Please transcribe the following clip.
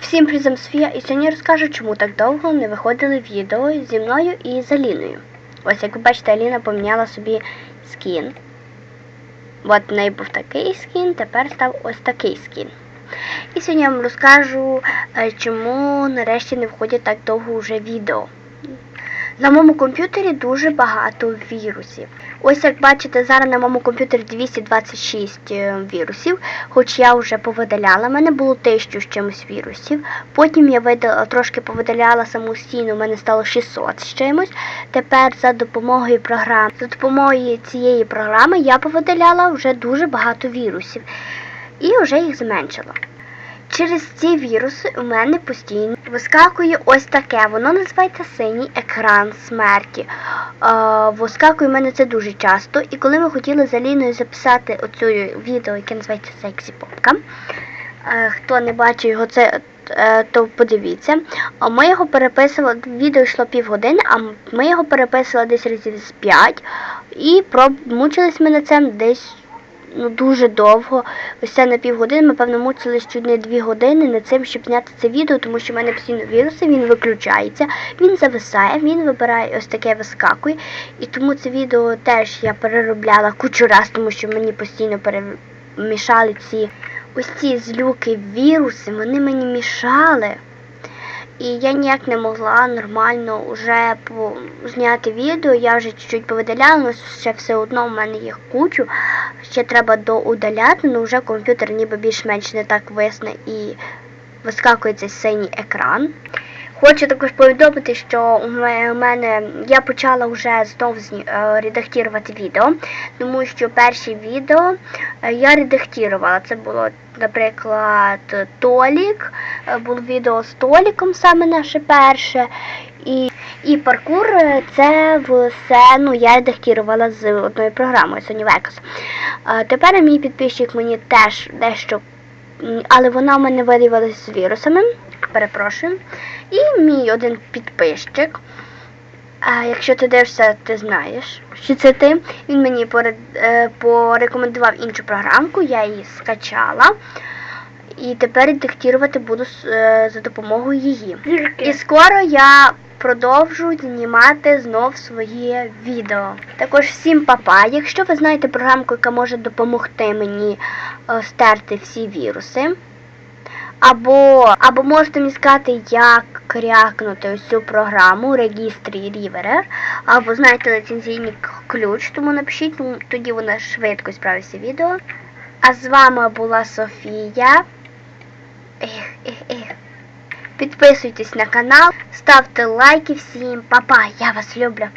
Всім привіт, Софія, і сьогодні розкажу, чому так довго не виходили відео зі мною і з Аліною. Ось як ви бачите, Аліна поміняла собі скін. От в неї був такий скін, тепер став ось такий скін. І сьогодні я вам розкажу, е, чому нарешті не виходять так довго вже відео. На моєму комп'ютері дуже багато вірусів. Ось як бачите, зараз на моєму комп'ютері 226 е, вірусів, хоч я вже повидаляла, в мене було 1000 з чимось вірусів. Потім я видала, трошки повидаляла самостійно, в мене стало 600 з чимось. Тепер за допомогою програм, за допомогою цієї програми я повидаляла вже дуже багато вірусів і вже їх зменшила. Через ці віруси у мене постійно вискакує ось таке. Воно називається синій екран смерті. Е, вискакує в мене це дуже часто. І коли ми хотіли з Аліною записати оцю відео, яке називається Сексі Попка, е, хто не бачив його, це, е, то подивіться. А Ми його переписували, відео йшло півгодини, а ми його переписували десь разів з 5 і мучились ми над цим десь ну, дуже довго. Ось це на півгодини, ми, певно, мучились чуть не дві години над цим, щоб зняти це відео, тому що в мене постійно віруси, він виключається, він зависає, він вибирає ось таке вискакує. І тому це відео теж я переробляла кучу раз, тому що мені постійно перемішали ці ось ці злюки віруси, вони мені мішали. І я ніяк не могла нормально вже зняти відео. Я вже чуть-чуть повидаляла, але ще все одно в мене їх кучу. Ще треба доудаляти, але вже комп'ютер ніби більш-менш не так висне і вискакує цей синій екран. Хочу також повідомити, що у мене я почала вже знову редактувати відео, тому що перші відео е, я редактувала. Це було, наприклад, Толік, е, було відео з Толіком, саме наше перше. І паркур е, це все ну, я редактувала з одною програмою Sony Vegas. Тепер мій підписчик мені теж дещо, але вона в мене виявилася з вірусами. Перепрошую. І мій один підписчик. А якщо ти дивишся, ти знаєш, що це ти. Він мені порекомендував іншу програмку, я її скачала. І тепер редактувати буду за допомогою її. І скоро я продовжу знімати знов своє відео. Також всім папа. Якщо ви знаєте програмку, яка може допомогти мені стерти всі віруси. Або або можете мені сказати, як крякнути ось цю програму Registry Riverer, або знаєте ліцензійний ключ, тому напишіть, тоді вона швидко справиться відео. А з вами була Софія. Підписуйтесь на канал, ставте лайки всім. Па-па, я вас люблю.